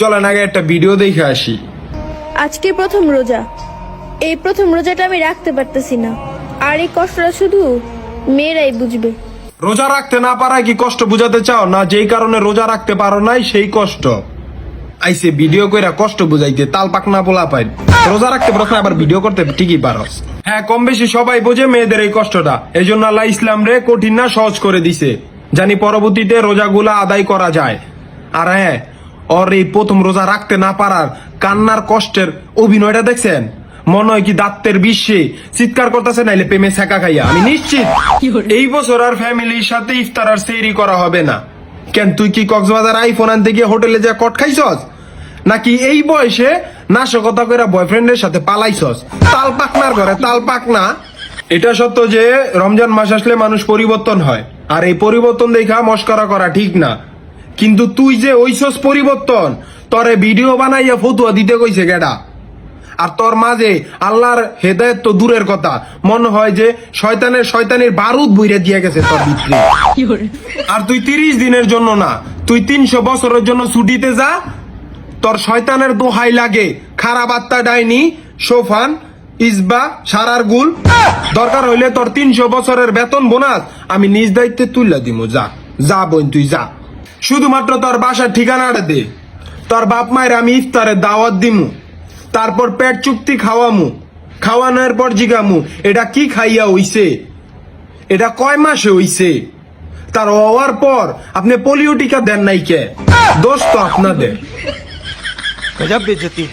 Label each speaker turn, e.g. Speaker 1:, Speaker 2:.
Speaker 1: চলেন আগে একটা ভিডিও দেখে আসি।
Speaker 2: আজকে প্রথম রোজা। এই প্রথম রোজাটা আমি রাখতে পারতেছি না। আর এই কষ্টটা শুধু মেয়েরাই বুঝবে।
Speaker 1: রোজা রাখতে না পারায় কি কষ্ট বুঝাতে চাও? না যেই কারণে রোজা রাখতে পারো নাই সেই কষ্ট। আইসে ভিডিও কইরা কষ্ট বুঝাইতে তাল পাক না বলা পাই রোজা রাখতে পারো আবার ভিডিও করতে ঠিকই পারো। হ্যাঁ কম বেশি সবাই বোঝে মেয়েদের এই কষ্টটা। এই জন্য আল্লাহ ইসলাম রে কঠিন না সহজ করে দিছে জানি পরবর্তীতে রোজাগুলা আদায় করা যায়। আর হ্যাঁ ওর এই প্রথম রোজা রাখতে না পারার কান্নার কষ্টের অভিনয়টা দেখছেন? মনে হয় কি দাত্তের বিশ্বে চিৎকার করতেছে নাইলে প্রেমে ছেঁকা খাইয়া। আমি নিশ্চিত এই বছর আর ফ্যামিলির সাথে ইফতার আর সেরি করা হবে না। কেন তুই কি কক্সবাজার আইফোন আনতে গিয়ে হোটেলে যা কট খাইছস? নাকি এই বয়সে নাশকতা করে বয়ফ্রেন্ডের সাথে পালাইছস? তাল পাকনার ঘরে তাল পাকনা এটা সত্য যে রমজান মাস আসলে মানুষ পরিবর্তন হয়। আর এই পরিবর্তন দেখা মস্করা করা ঠিক না। কিন্তু তুই যে ওইসস পরিবর্তন তরে ভিডিও বানাইয়া ফতুয়া দিতে কইছে গেডা। আর তোর মাঝে আল্লাহর হেদায়ত তো দূরের কথা। মনে হয় যে শয়তানের শয়তানের বারুদ বইরে দিয়ে গেছে তোর ভিতরে। আর তুই তিরিশ দিনের জন্য না তুই তিনশো বছরের জন্য ছুটিতে যা। তোর শয়তানের দোহাই লাগে। খারাপ আত্মা ডাইনি সোফান ইসবা সারার গুল। দরকার হইলে তোর তিনশো বছরের বেতন বোনাস আমি নিজ দায়িত্বে তুললা দিমু। যা যা বোন তুই যা। শুধুমাত্র তোর বাসার ঠিকানাটা দে। তোর বাপ মায়ের আমি ইফতারে দাওয়াত দিমু। তারপর পেট চুক্তি খাওয়ামু। খাওয়ানোর পর জিগামু, এটা কি খাইয়া হইছে? এটা কয় মাসে হইছে? তার হওয়ার পর আপনি পোলিও টিকা দেন নাই কে? দোষ তো আপনাদের।
Speaker 3: গজব বেজতি